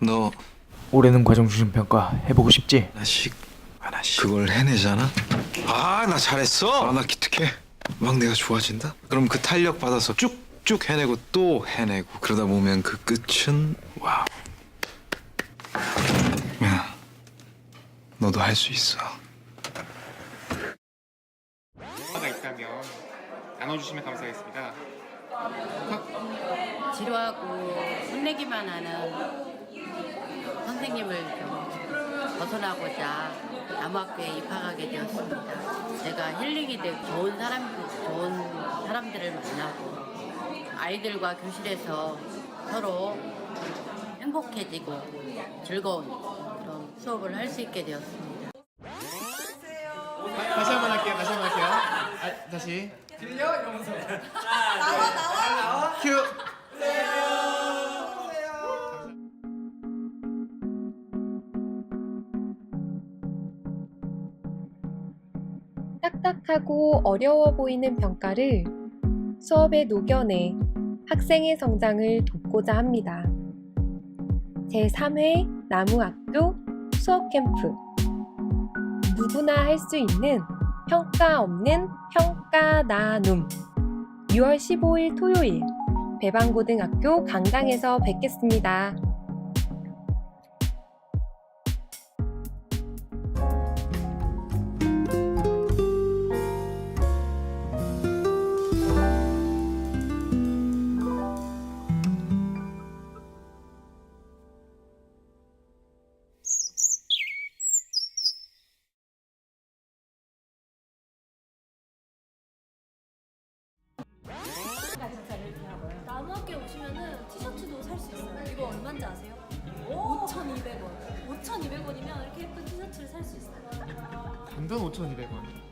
너 올해는 과정 중심 평가 해보고 싶지? 하나씩 하나씩 그걸 해내잖아. 아 나 잘했어. 아 나 기특해. 막 내가 좋아진다. 그럼 그 탄력 받아서 쭉쭉 해내고 또 해내고 그러다 보면 그 끝은 와우. 야, 너도 할 수 있어. 가 있다면 나눠주시면 감사하겠습니다. 지루하고 혼내기만 하는 선생님을 좀 벗어나고자 남학교에 입학하게 되었습니다. 제가 힐링이 되고 좋은 사람, 좋은 사람들을 만나고 아이들과 교실에서 서로 행복해지고 즐거운 그런 수업을 할 수 있게 되었습니다. 다시 한 번 할게요. 다시 한 번 할게요. 아, 다시. 들려? 이러면서. 딱딱하고 어려워 보이는 평가를 수업에 녹여내 학생의 성장을 돕고자 합니다. 제3회 나무학교 수업 캠프 누구나 할 수 있는 평가 없는 평가 나눔 6월 15일 토요일 배방고등학교 강당에서 뵙겠습니다. 오시면은 티셔츠도 살 수 있어요. 이거 얼마인지 아세요? 5,200원. 5,200원이면 이렇게 예쁜 티셔츠를 살 수 있어요. 단돈 5,200원.